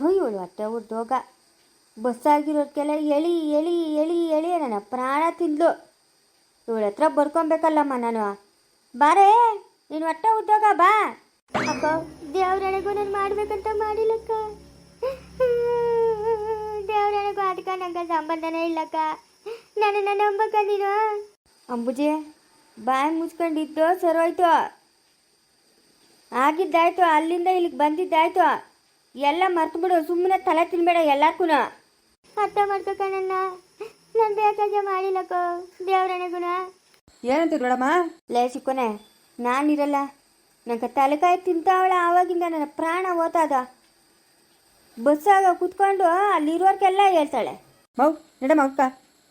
ಇವಳು ಹೊಟ್ಟೆ ಉದ್ಯೋಗ ಬಸ್ಸಾಗಿರೋದಕ್ಕೆಲ್ಲ ಎಳಿ ಎಳಿ ಎಳಿ ಎಳಿ ನನ್ನ ಪ್ರಾಣ ತಿಂದ್ಲು. ಇವಳ ಹತ್ರ ಬರ್ಕೊಬೇಕಲ್ಲಮ್ಮ ನಾನು. ಬಾರೇ, ನೀನು ಹೊಟ್ಟೆ ಉದ್ಯೋಗ ಬಾ. ಅಪ್ಪ ದೇವ್ರಣೆಗೂ ನಾನು ಮಾಡ್ಬೇಕಂತ ಮಾಡಿಲ್ಲಕ್ಕ. ದೇವ್ರಣೆಗೂ ಅದಕ್ಕೆ ನಂಗೆ ಸಂಬಂಧನೇ ಇಲ್ಲಕ್ಕ. ನನ್ನ ನಂಬಕ್ಕ ನೀನು? ಅಂಬುಜಿ, ಬಾಯಿ ಮುಚ್ಕೊಂಡಿದ್ದು ಸರೋಯ್ತು? ಆಗಿದ್ದಾಯ್ತು, ಅಲ್ಲಿಂದ ಇಲ್ಲಿಗೆ ಬಂದಿದ್ದಾಯ್ತು? ಎಲ್ಲ ಮರ್ತು ಬಿಡು ಸುಮ್ಮನೆ ತಲೆ ತಿನ್ಬೇಡ ಎಲ್ಲಕ್ಕೂ ಅರ್ಥ ಮಾಡ್ಕೋ ನನ್ನ ನಾನು ಬೇಕಾಗೆ ಮಾಡಿಲ್ಲಕ್ಕ ಗುಣ ಏನಂತ ಬೇಡಮ್ಮ ಲೇ ಚಿಕ್ಕೋನೆ ನಾನಿರಲ್ಲ. ನಂಗೆ ತಲೆಕಾಯಿ ತಿಂತಾವಳ ಆವಾಗಿಂದ ನನ್ನ ಪ್ರಾಣ ಓತಾದ ಬಸ್ಸಾಗ ಕುತ್ಕೊಂಡು ಅಲ್ಲಿರೋರ್ಗೆಲ್ಲ ಹೇಳ್ತಾಳೆ. ಮೌ ನಡಮ್ಮ ಅಕ್ಕ.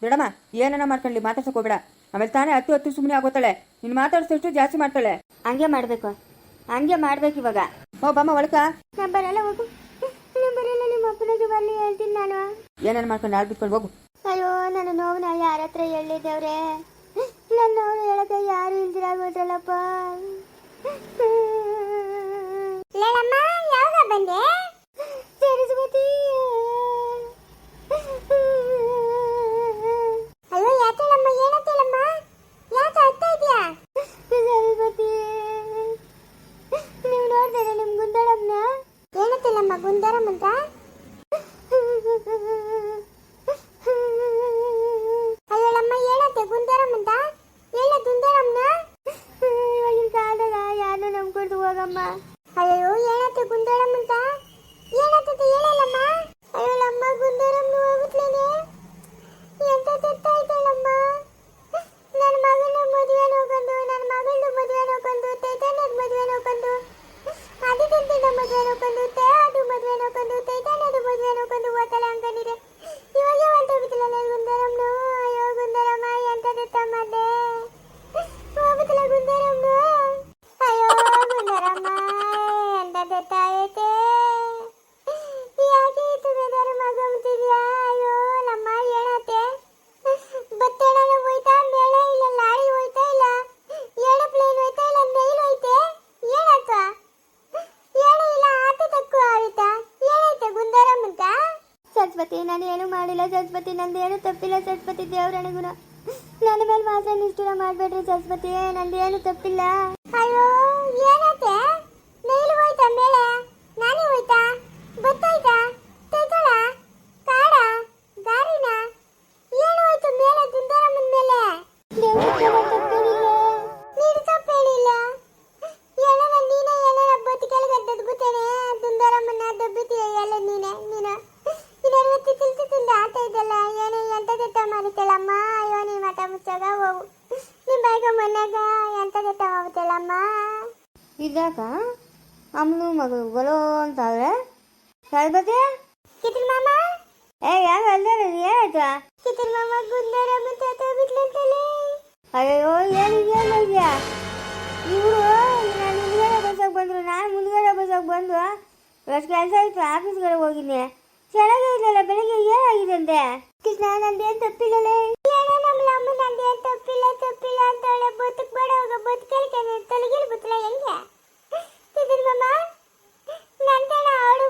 ದೊಡಮ್ಮ ಏನನ್ನ ಮಾಡ್ಕೊಳ್ಳಿ ಮಾತಾಡ್ಸಕ್ ಹೋಗ್ಬೇಡ. ಆಮೇಲೆ ತಾನೇ ಹತ್ತು ಹತ್ತು ಸುಮ್ಮನೆ ಆಗೋತಾಳೆ. ನೀನು ಮಾತಾಡ್ಸೋಷ್ಟು ಜಾಸ್ತಿ ಮಾಡ್ತಾಳೆ. ಹಂಗೆ ಮಾಡಬೇಕು. ಹಂಗೆ ಮಾಡ್ಬೇಕು ಇವಾಗ. ಮೌ ಬಮ್ಮ ಒಳಕ ನಾನು ಬರಲ್ಲ ಹೋಗು ನಾನು ಬರಲ್ಲ ನಿಮ್ಮ ಅಪ್ಪನಿಗೆ ಬರಲಿ ಹೇಳ್ತೀನಿ ನಾನು ಏನನ್ನ ಮಾಡ್ಕೊಂಡು ಆಡ್ ಬಿಟ್ಕೊಂಡು ಹೋಗು ಅಯ್ಯೋ ನನ್ನ ನೋವನ್ನ ಯಾರ ಹತ್ರ ಹೇಳಿದ್ದೇವ್ರೆ ನನ್ನ ನೋವು ಹೇಳಕ್ಕೆ ಯಾರು ಇಲ್ದಿರಾಗೋದ್ರಲ್ಲಪ್ಪ ಲೇಳಮ್ಮ ಯಾವಾಗ ಬಂದೆ ಸರಸ್ವತಿ ಮಾಡಿಲ್ಲ ಸರಸ್ವತಿ ನಂದು ಏನು ತಪ್ಪಿಲ್ಲ ಸರಸ್ವತಿ ದೇವರಣೆಗುಣ ನನ್ನ ಮೇಲೆ ಮಾತ್ರ ನಿಷ್ಠುರ ಮಾಡಬೇಡ್ರಿ ಸರಸ್ವತಿ ನಂದು ಏನು ತಪ್ಪಿಲ್ಲ. ಅಯ್ಯೋ ಏನೈತೆ ಮೇಲ್ ಹೋಯ್ತಾ ಮೇಳೆ? ನಾನೇ ಹೋಯ್ತಾ? ಬತ್ತಾಯ್ತಾ? ತೆತ್ತಳ ಕಾಡ? ಗಾರಿನ? ಏನು ಹೋಯ್ತು ಮೇಲೆ? ದುಂದರಮ್ಮನ ಮೇಲೆ ಇದ್ಯಾಕ ಅಮ್ಮನು ಮಗಳು ಅಂತಾವ್ರೆ ಸರಬತಿ ಕಿತಿಲ್ ಮಾಮ. ಏ ಏನಾಯ್ತು ಕಿತಿಲ್ ಮಾಮ ಗುಂದರಮ್ಮ ತಾತ ಬಿಟ್ಲಂತಲೇ ಅಯ್ಯೋ ಏನು ಏನಾಗ್ಯಾ ಇವರು ನಾನು ಮುಂದ್ಗಡೆ ಬಸ್ಸಾಗ ಬಂದರು ನಾನು ಮುಂದ್ಗಡೆ ಬಸ್ಸಾಗ ಬಂದು ಇವತ್ತು ಕೆಲಸ ಇತ್ತು ಆಫೀಸ್ಗೆ ಹೋಗಿದ್ದೆ ಚೆನ್ನಾಗಿರಲಿಲ್ಲ ಬೆಳಿಗ್ಗೆ ಏನಾಗಿದೆ ಅಂತೆ? ಕೃಷ್ಣ ನಂದೇನು ತಪ್ಪಿಲ್ಲಲೇ? ಏನೋ ನಮ್ಮ ಅಮ್ಮ ನಂದೇನು ತಪ್ಪಿಲ್ಲ ತಪ್ಪಿಲ್ಲ ಅಂತ ಬದುಕ್ ಬೇಡ ಹೋಗ ಬದುಕಲಿಕ್ಕೆ ತಲೆಗಿಲ್ ಬತ್ತಲ ಹೆಂಗೆ? ತಿದ್ದಿಲ್ ಮಾಮ? ನಂತನ ಅವಳು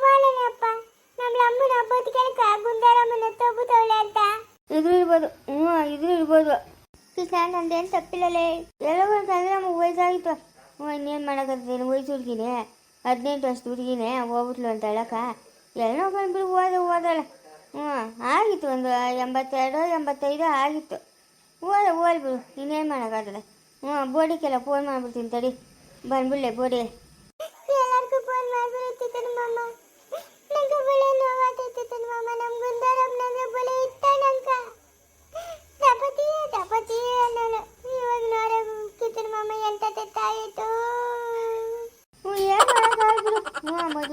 ನಮ್ಮ ಅಮ್ಮನ ಬದುಕಲಿಕ್ಕೆ ಗುಂದಾರಮ್ಮನ ತಬ್ಬುತ್ತವಳೆ ಅಂತ. ಇದು ಇರ್ಬೋದು. ಹ್ಞೂ ಇದು ಇರ್ಬೋದು. ಕೃಷ್ಣ ನಂದೇನು ತಪ್ಪಿಲ್ಲಲೇ? ಎಲ್ಲ ಬಂದ್ರೆ ನಮಗೆ ವಯಸ್ಸಾಗಿತ್ತು. ಹ್ಞೂ ಇನ್ನೇನು ಮಾಡೋಕ್ಕಂತೇನು ವಯಸ್ಸು ಹುಡುಗಿನೇ. ಹದಿನೆಂಟು ವರ್ಷದ ಹುಡುಗಿನೇ. ಹೋಗ್ಬಿಟ್ಲು ಅಂತ ಹೇಳಕ್ಕ. ಎಲ್ಲೋ ಬಂದ್ಬಿಡು ಓದ ಓದಲ್ಲ ಹ್ಞೂ ಆಗಿತ್ತು ಒಂದು ಎಂಬತ್ತೆರಡು ಎಂಬತ್ತೈದು ಆಗಿತ್ತು. ಓದ ಓದ್ಬಿಡು ಇನ್ನೇನು ಮಾಡೋಕ್ಕಾಗಲ್ಲ. ಹ್ಞೂ ಬೋಡಿಗೆಲ್ಲ ಫೋನ್ ಮಾಡ್ಬಿಡ್ತೀನಿ ತಡಿ. ಬಂದ್ಬಿಡ್ಲೆ ಬೋಡಿ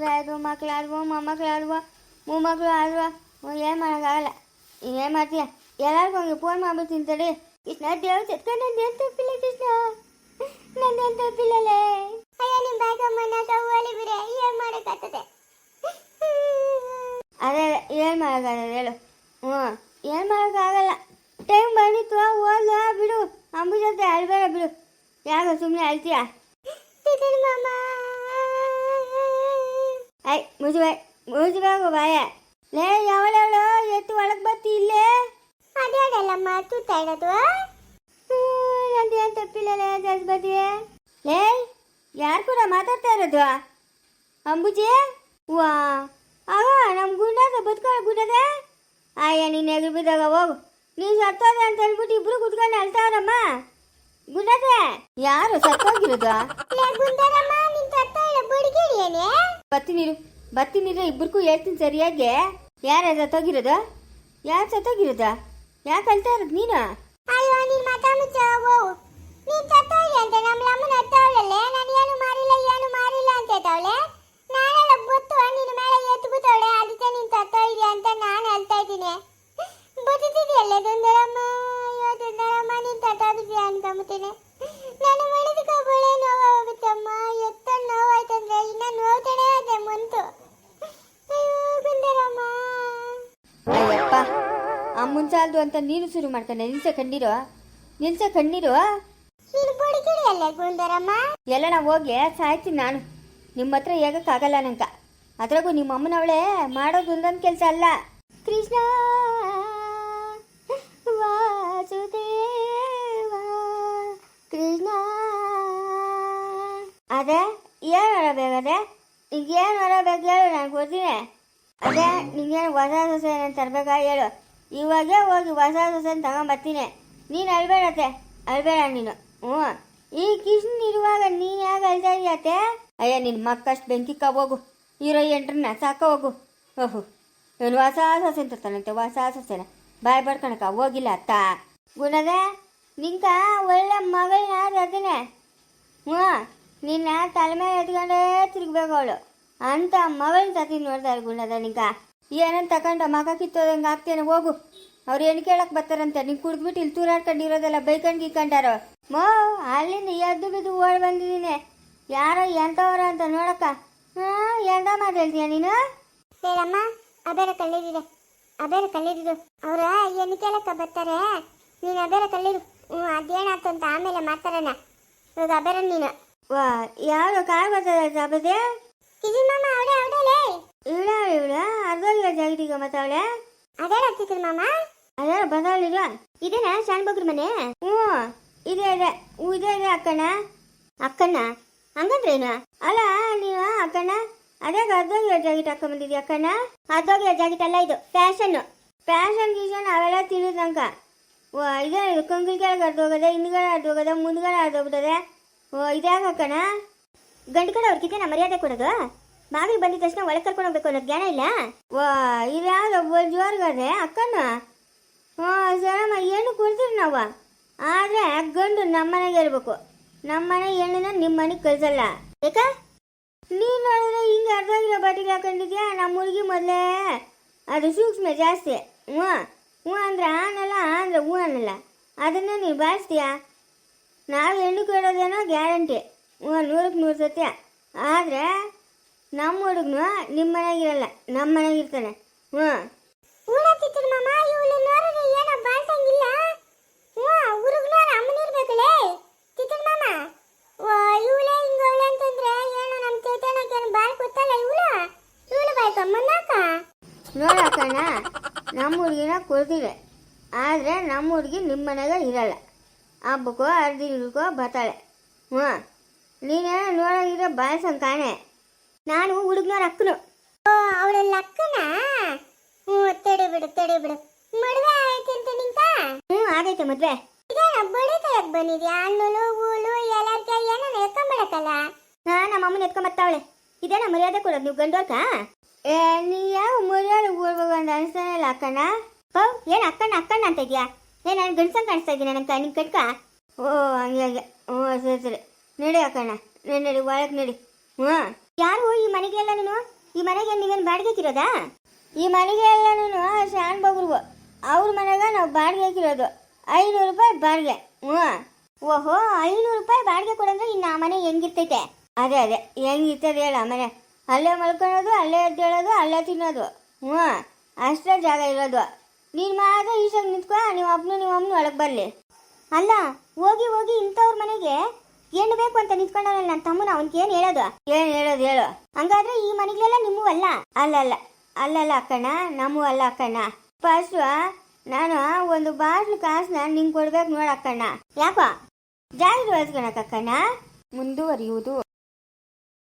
ಆದ್ವು ಮಕ್ಳು ಆಡುವ ಮೊಮ್ಮಕ್ಳು ಆಡುವ ಮೊಮ್ಮಕ್ಳು ಆದ್ವು ಹ್ಞೂ ಏನು ಮಾಡೋಕ್ಕಾಗಲ್ಲ ಏನು ಮಾಡ್ತೀಯ? ಎಲ್ಲರಿಗೂ ಹಂಗೆ ಫೋನ್ ಮಾಡ್ಬಿಡ್ತೀನಿ ತಡಿ ಕೃಷ್ಣ ದೇವ್ ಚತ್ಕೊಂಡು ಏನು ತಪ್ಪಿಲ್ಲ ಕೃಷ್ಣ? ನಂದೇನು ತಪ್ಪಿಲ್ಲಲೇ ಅಯ್ಯೋ ನಿಮ್ಮ ಮನ್ನಾಗ ಹೋಲಿ ಬಿರೆ ಏನು ಮಾಡೋಕ್ಕಾಗ್ತದೆ? ಅದೇ, ಏನು ಮಾಡೋಕ್ಕಾಗಲ್ಲ ಹೇಳು. ಹ್ಞೂ ಏನು ಮಾಡೋಕ್ಕಾಗಲ್ಲ. ಟೈಮ್ ಬಂದಿತ್ತು, ಓದ್ಲ, ಬಿಡು. ಅಂಬು ಜೊತೆ ಅಳ್ಬೇಡ ಬಿಡು. ಯಾಕೆ ಸುಮ್ಮನೆ ಅಳ್ತೀಯ? ಮಾಮ. ಐ ಮುಜುವೆ ಮುಚ್ಬೇಕು ಬಾಯ. ಲೇ ಯಾವಳವಳು ಎತ್ತು ಒಳಗೆ ಬತ್ತಿ ಇಲ್ಲೇ. ಅದೇಳಲ್ಲಮ್ಮ ತೂತಾ ಇರೋದು? ನಂದು ಏನು ತಪ್ಪಿಲ್ಲ ಜಾಸ್ತಿ ಬತ್ತೀವಿ ಲೇ ಯಾರು ಕೂಡ ಮಾತಾಡ್ತಾ ಇರೋದು? ಅಂಬುಜಿ? ವಾ ಆಗ ನಮ್ಮ ಗುಂಡಾಗ ಬದುಕೊಳ್ಳೋ ಗುಂಡದ ಆಯ್ಯ ನೀನು ಎದುರು ಬಿದ್ದಾಗ ಹೋಗು. ನೀನು ಸತ್ತೋದೆ ಅಂತ ಹೇಳ್ಬಿಟ್ಟು ಇಬ್ರು ಕುತ್ಕೊಂಡು ಅಳ್ತಾವ್ರಮ್ಮ. ಗುಂಡದೆ ಯಾರು ಸತ್ತೋಗಿರೋದು? ಲೇ ಗುಂಡರಮ್ಮ ನೀನು ಸತ್ತ ಇಲ್ಲ ಬುಡ್ಗಿಡಿಯೇನೆ ಬತ್ತೀನಿರು ಬರ್ತೀನಿ ಇಬ್ಬರಿಗೂ ಹೇಳ್ತೀನಿ ಸರಿಯಾಗಿ. ಯಾರು ಸತ್ತೋಗಿರೋದು? ಯಾರು ಸತ್ತೋಗಿರೋದ? ಯಾಕೆ ಅಳ್ತಾ ಇರೋದು ನೀನು? ಅಯ್ಯೋ ನೀನ್ ಮಾತಾ ಮುಚ್ಚ ನೀನ್ ತತ್ತೋಗಿ ಅಂತ ನಮ್ಮ ಅಮ್ಮನ ನಾನು ಏನು ಮಾರಿಲ್ಲ ಏನು ಮಾರಿಲ್ಲ ಅಂತ ಹೇಳ್ತಾವಳೆ? ನಾನೆಲ್ಲ ಬತ್ತು ಸಾಲದು ಅಂತ ನೀನು ಶುರು ಮಾಡ್ಕೊಂಡೆ. ನಿಲ್ಸ ಕಣ್ಣೀರು. ನಿಲ್ಸ ಕಣ್ಣೀರು. ನೀನು ಬದುಕಿದೆಯಲ್ಲ ಗುಂದರಮ್ಮ ಎಲ್ಲ ನಾವು ಹೋಗಿ ಸಾಯ್ತೀನಿ ನಾನು. ನಿಮ್ಮ ಹತ್ರ ಹೇಗಕ್ಕಾಗಲ್ಲ ನಂಗ. ಅದ್ರಾಗೂ ನಿಮ್ಮ ಅಮ್ಮನವಳೆ ಮಾಡೋದು ಒಂದೊಂದು ಕೆಲಸ ಅಲ್ಲ. ಕೃಷ್ಣ ವಾಸುದೇವ ಕೃಷ್ಣ. ಅದೇ ಏನು ಹೊರಬೇಕದೆ ಈಗ ಏನು ಹೊರಬೇಕು ಹೇಳು ನಾನು ಕೊಡ್ತೀನಿ ಅದೇ ನಿಂಗೇನು ಹೊಸ ಹೊಸ ಏನೇನು ತರಬೇಕಾ ಹೇಳು. ಇವಾಗೇ ಹೋಗಿ ಹೊಸ ಹೊಸ ತಗೊಂಬರ್ತೀನಿ ನೀನು ಅಳ್ಬೇಡತ್ತೆ. ಅಳ್ಬೇಡ ನೀನು. ಹ್ಞೂ. ಈ ಕಿಶನ್ ಇರುವಾಗ ನೀನು ಯಾಕೆ ಅಳ್ತಾ ಇದೆಯತ್ತೆ ಅಯ್ಯ ನಿನ್ನ ಮಕ್ಕಷ್ಟು ಬೆಂಕಿ ಹೋಗು. ಇರೋ ಎಂಟ್ರನ್ನ ಸಾಕ ಹೋಗು. ಓಹು. ಇವನು ಹೊಸ ಸೊಸೆ ತರ್ತಾನಂತೆ ಹೊಸ ಸೊಸೆನ. ಬಾಯ್ ಬಡ್ಕಣಕ ಹೋಗಿಲ್ಲ ಅತ್ತ. ಗುಣದ, ನಿಂಕ ಒಳ್ಳೆ ಮಗಳನ್ನ ಅದನೆ. ಹ್ಞೂ. ನಿನ್ನ ತಲೆ ಮೇಲೆ ಎತ್ಕೊಂಡೇ ತಿರುಗ್ಬೇಕು ಅವಳು. ಅಂತ ಮಗಳನ್ನ ತತ್ತಿ ನೋಡ್ತಾರೆ ಗುಣದ ನಿಂಕ. ಏನಂತ ತಗೊಂಡು ಮಗ ಕಿತ್ತೋದಂಗೆ ಆಗ್ತೇನೆ ಹೋಗು. ಅವ್ರು ಏನು ಕೇಳಕ್ ಬರ್ತಾರಂತೆ? ನೀನು ಕುಡಿದ್ಬಿಟ್ಟು ಇಲ್ಲಿ ತೂರಾಡ್ಕೊಂಡಿರೋದೆಲ್ಲ ಬೈಕಂಡ್ ಗೀಕಂಡಾರ? ಮೋ ಅಲ್ಲಿಂದ ಎದ್ದು ಬಿದ್ದು ಓಡ್ ಬಂದಿದ್ದೀನಿ ಯಾರೋ ಎಂಥವ್ರ ಅಂತ ನೋಡಕ್ಕ. ಹಾಂ ಎಂದ ಮಾತು ಹೇಳ್ತೀಯ ನೀನು? ಹೇಳಮ್ಮ ಅಬೇರ ಕಲ್ಲಿದಿದೆ ಅಬೇರ ಕಲ್ಲಿದ್ದು ಅವ್ರ ಏನು ಕೇಳಕ್ಕ ಬರ್ತಾರೆ? ನೀನು ಅಬೇರ ಕಲ್ಲಿರು ಹ್ಞೂ ಅದೇನಾಯ್ತು ಅಂತ ಆಮೇಲೆ ಮಾತಾಡೋಣ ಇವಾಗ ಅಬೇರ ನೀನು. ವಾ ಯಾರು ಕಾರ್ ಬರ್ತದೆ ಅಬದೇ ಕಿಜಿ ಮಾಮ ಅವಳೆ ಅವಳೇ. ಇವಳ ಇವಳ ಅರ್ಧೋಗಿರೋ ಜಾಗಟಿಗೆ ಮತ್ತವಳೆ ಅದೇನಾಗ್ತಿತ್ತು ಮಾಮ? ಅದೇ ಬದಲಿಲ್ಲ ಇದೇನಾ ಶಾಣ್ಬಗ್ರ ಮನೆ? ಹ್ಞೂ ಇದೆ ಇದೆ. ಹ್ಞೂ ಇದೆ ಇದೆ ಅಕ್ಕಣ್ಣ. ಅಕ್ಕಣ್ಣ? ಹಂಗಂದ್ರೇನು ಅಲ್ಲ ನೀವು ಅಕ್ಕಣ್ಣ. ಅದೇ ಅರ್ಧೋಗಿರೋ ಜಾಕೆಟ್ ಹಾಕೊಂಬಂದಿದ್ಯಾ ಅಕ್ಕಣ್ಣ? ಅರ್ಧೋಗಿರೋ ಜಾಕೆಟ್ ಅಲ್ಲ ಇದು ಫ್ಯಾಷನ್ ಫ್ಯಾಷನ್ ಗೀಷನ್ ಅವೆಲ್ಲ ತಿಳಿದ್ ಓ ಇದೇ ಕಂಗಿಲ್ ಕೆಳಗೆ ಅರ್ಧೋಗದೆ ಹಿಂದ್ಗಡೆ ಅರ್ಧೋಗದೆ ಮುಂದ್ಗಡೆ ಅರ್ಧೋಗ್ಬಿಟ್ಟದೆ ಓ ಇದ್ಯಾಕೆ ಅಕ್ಕಣ್ಣ? ಗಂಡು ಕಡೆ ಅವ್ರಿಗಿದ್ದೇನ ಮರ್ಯಾದೆ ಕೊಡೋದು? ಬಾಗಿಲು ಬಂದಿದ ತಕ್ಷಣ ಒಳಗೆ ಕರ್ಕೊಂಡು ಹೋಗ್ಬೇಕು ಅನ್ನೋ ಜ್ಞಾನ ಇಲ್ಲ? ವಾ ಇದ್ಯಾವ್ದು ಜೋರ್ಗದೆ ಅಕ್ಕನ? ಹಾ ಸರಮ್ಮ ಏನು ಕೊಡ್ತೀರಿ ನಾವು. ಆದರೆ ಗಂಡು ನಮ್ಮ ಮನೆಗೆ ಇರಬೇಕು. ನಮ್ಮ ಮನೆ ಹೆಣ್ಣನ್ನ ನಿಮ್ಮ ಮನೆಗೆ ಕಳ್ಸಲ್ಲ. ಯಾಕ ನೀನು ನೋಡಿದ್ರೆ ಹಿಂಗೆ ಇರೋ ಬಟ್ಟೆಗೆ ಹಾಕೊಂಡಿದ್ಯಾ? ನಮ್ಮ ಹುಡುಗಿ ಮೊದಲೇ? ಅದು ಸೂಕ್ಷ್ಮ ಜಾಸ್ತಿ. ಹ್ಞೂ ಹ್ಞೂ ಅಂದ್ರೆ ಆನಲ್ಲ ಅಂದ್ರೆ ಹ್ಞೂ ಅನ್ನಲ್ಲ. ಅದನ್ನ ನೀವು ಬಾಳಿಸ್ತೀಯಾ? ನಾವು ಹೆಣ್ಣು ಕೊಡೋದೇನೋ ಗ್ಯಾರಂಟಿ. ಹ್ಞೂ ನೂರಕ್ಕೆ ನೂರು ಸತ್ಯ. ಆದರೆ ನಮ್ಮ ಹುಡುಗನು ನಿಮ್ಮ ಮನೆಗಿರಲ್ಲ ನಮ್ಮ ಮನೆಗಿರ್ತಾನೆ ಹ್ಞೂ ಊಡತ್ತಿತ್ತು ಮಾಮ ಇವಳು ನೋಡಿದ್ರೆ ಏನೋ ಬಾಳ್ಸಂಗಿಲ್ಲ ಹ್ಞೂ ಹುಡುಗನೋರ ಅಮ್ಮನಿರ್ಬೇಕಲೇ ತಿತ್ತು ಮಾಮ ಓ ಇವಳೆ ಹಿಂಗವಳೆ ಅಂತಂದ್ರೆ ಏನೋ ನಮ್ಮ ಚೇತನಕ್ಕೆ ಏನು ಬಾಳ್ ಗೊತ್ತಲ್ಲ ಇವಳು ಇವಳು ಬಾಯ್ಕ ಮುನ್ನಾಕ ನೋಡಕ್ಕಣ್ಣ ನಮ್ಮ ಹುಡುಗಿನ ಕೊಡ್ತೀವಿ ಆದರೆ ನಮ್ಮ ಹುಡುಗಿ ನಿಮ್ಮ ಮನೆಗೆ ಇರಲ್ಲ ಹಬ್ಬಕ್ಕೋ ಅರ್ದಿನಕ್ಕೋ ಬರ್ತಾಳೆ ಹ್ಞೂ ನೀನೇನೋ ನೋಡೋಗಿದ್ರೆ ಬಾಳ್ಸಂಗ್ ಕಾಣೆ ನಾನು ಹುಡುಗನವ್ರ ಅಕ್ಕನು. ಓ ಅಕ್ಕನ? ಹ್ಞೂ, ತಡಿ ಬಿಡು, ತಡೆ ಬಿಡು. ಮದುವೆ ಆಯ್ತು ಅಂತ ನಿಂತ? ಹ್ಞೂ, ಆಗೈತೆ ಮದುವೆ. ಇದೇನ ಬಡಿ ಕೈಯಾಗ ಬಂದಿದ್ಯಾ? ಹಣ್ಣುಲು ಹೂಲು ಎಲ್ಲರ್ಗೆ ಏನೋ ಎತ್ಕೊಂಬಿಡಕ್ಕಲ್ಲ ಹಾ, ನಮ್ಮ ಅಮ್ಮನ ಎತ್ಕೊಂಬರ್ತಾವಳೆ ಇದೇನ ಮರ್ಯಾದೆ ಕೊಡೋದು, ನೀವು ಗಂಡೋರ್ಕ ಏ, ನೀ ಯಾವ ಮರ್ಯಾದೆ ಕೊಡ್ಬೇಕಂತ ಇಲ್ಲ ಅಕ್ಕಣ್ಣ. ಹೋ, ಏನು ಅಕ್ಕಣ್ಣ ಅಕ್ಕಣ್ಣ ಅಂತ ಇದೆಯಾ? ಏ, ನಾನು ಗಂಡ್ಸಂಗೆ ಕಾಣಿಸ್ತಾ ಇದ್ದೀನಿ ನನಗೆ ನಿನ್ನ ಕಟ್ಕ ಓ, ಹಂಗೆ ಹಂಗೆ. ಹ್ಞೂ, ಸರಿ ಸರಿ. ನಡಿ ಅಕ್ಕಣ್ಣ ಒಳಗೆ ನಡಿ. ಹ್ಞೂ. ಯಾರು ಈ ಮನೆಗೆ ಎಲ್ಲ ನೀನು? ಈ ಮನೆಗೆ ನೀವೇನು ಬಾಡಿಗೆ ಹಾಕಿರೋದಾ? ಈ ಮನೆಗೆ ಎಲ್ಲ ನೀನು ಶಾನ್ ಬಗ್ರಿಗೂ ಅವ್ರ ಮನೆಗೆ ನಾವು ಬಾಡಿಗೆ ಹಾಕಿರೋದು. ಐನೂರು ರೂಪಾಯಿ ಬಾಡಿಗೆ. ಹ್ಞೂ ಓಹೋ, ಐನೂರು ರೂಪಾಯಿ ಬಾಡಿಗೆ ಕೊಡಂದ್ರೆ ಇನ್ನು ಆ ಮನೆ ಹೆಂಗಿರ್ತೈತೆ? ಅದೇ ಅದೇ. ಹೆಂಗಿರ್ತದೆ ಹೇಳ ಮನೆ. ಅಲ್ಲೇ ಮಲ್ಕೊಳ್ಳೋದು ಅಲ್ಲೇ ಎದ್ದೇಳೋದು ಅಲ್ಲೇ ತಿನ್ನೋದು. ಹ್ಞೂ ಅಷ್ಟೇ ಜಾಗ ಇರೋದು. ನೀನು ಮಾತ್ರ ಈಶಾಗ ನಿಂತ್ಕೊ, ನೀವು ಅಪ್ಪನು ನಿಮ್ಮ ಅಮ್ಮನ ಒಳಗೆ ಬರಲಿ. ಅಲ್ಲ, ಹೋಗಿ ಹೋಗಿ ಏನು ಬೇಕು ಅಂತ ನಿಂತ್ಕೊಂಡವನಲ್ಲ ನನ್ನ ತಮ್ಮನ ಅವನ್ಗೆ ಏನ್ ಹೇಳೋದು? ಏನ್ ಹೇಳೋದು ಹೇಳು. ಹಂಗಾದ್ರೆ ಈ ಮನೆಗಳೆಲ್ಲ ನಿಮ್ಮೂ ಅಲ್ಲ ಅಲ್ಲಲ್ಲ ಅಲ್ಲಲ್ಲ ಅಕ್ಕಣ್ಣ ನಮ್ಮೂ ಅಲ್ಲ ಅಕ್ಕಣ್ಣ. ಫಸ್ಟ್ ನಾನು ಒಂದು ಬಾಟ್ಲು ಕಾಸನ್ನ ನಿಂಗೆ ಕೊಡ್ಬೇಕು ನೋಡಕ್ಕಣ್ಣ ಯಾಕೋ? ಜಾಸ್ತಿ ಅಕ್ಕಣ್ಣ. ಮುಂದುವರಿಯುವುದು.